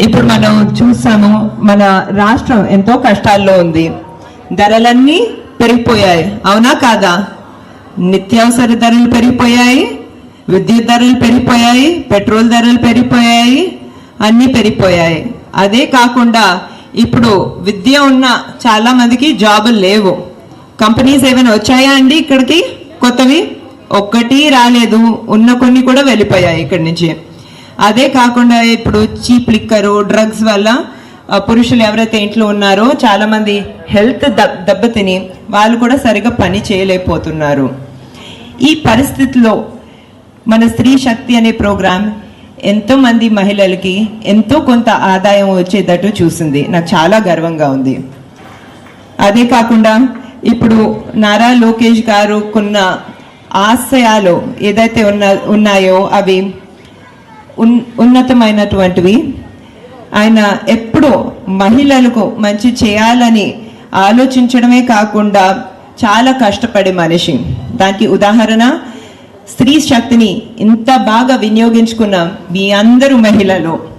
ఇప్పుడు మనం చూసాము మన రాష్ట్రం ఎంతో కష్టాల్లో ఉంది. ధరలన్నీ పెరిగిపోయాయి. అవునా కాదా? నిత్యావసర ధరలు పెరిగిపోయాయి విద్యుత్ ధరలు పెరిగిపోయాయి పెట్రోల్ ధరలు పెరిగిపోయాయి అన్నీ పెరిగిపోయాయి. అదే కాకుండా ఇప్పుడు విద్య ఉన్న చాలా మందికి జాబులు లేవు. కంపెనీస్ ఏమైనా వచ్చాయా అండి ఇక్కడికి? కొత్తవి? ఒక్కటి రాలేదు. ఉన్న కొన్ని కూడా వెళ్ళిపోయాయి ఇక్కడి నుంచి. అదే కాకుండా ఇప్పుడు చీప్ లిక్కరు డ్రగ్స్ వల్ల పురుషులు ఎవరైతే ఇంట్లో ఉన్నారో చాలామంది హెల్త్ దెబ్ దెబ్బతిని వాళ్ళు కూడా సరిగా పని చేయలేకపోతున్నారు. ఈ పరిస్థితిలో మన స్త్రీ శక్తి అనే ప్రోగ్రాం ఎంతోమంది మహిళలకి ఎంతో కొంత ఆదాయం వచ్చేటట్టు చూసింది. నాకు చాలా గర్వంగా ఉంది. అదే కాకుండా ఇప్పుడు నారా లోకేష్ గారు కొన్న ఆశయాలు ఏదైతే ఉన్న ఉన్నాయో అవి ఉన్నతమైనటువంటివి. ఆయన ఎప్పుడూ మహిళలకు మంచి చేయాలని ఆలోచించడమే కాకుండా చాలా కష్టపడే మనిషి. దానికి ఉదాహరణ స్త్రీ శక్తిని ఇంత బాగా వినియోగించుకున్న మీ అందరూ మహిళలు.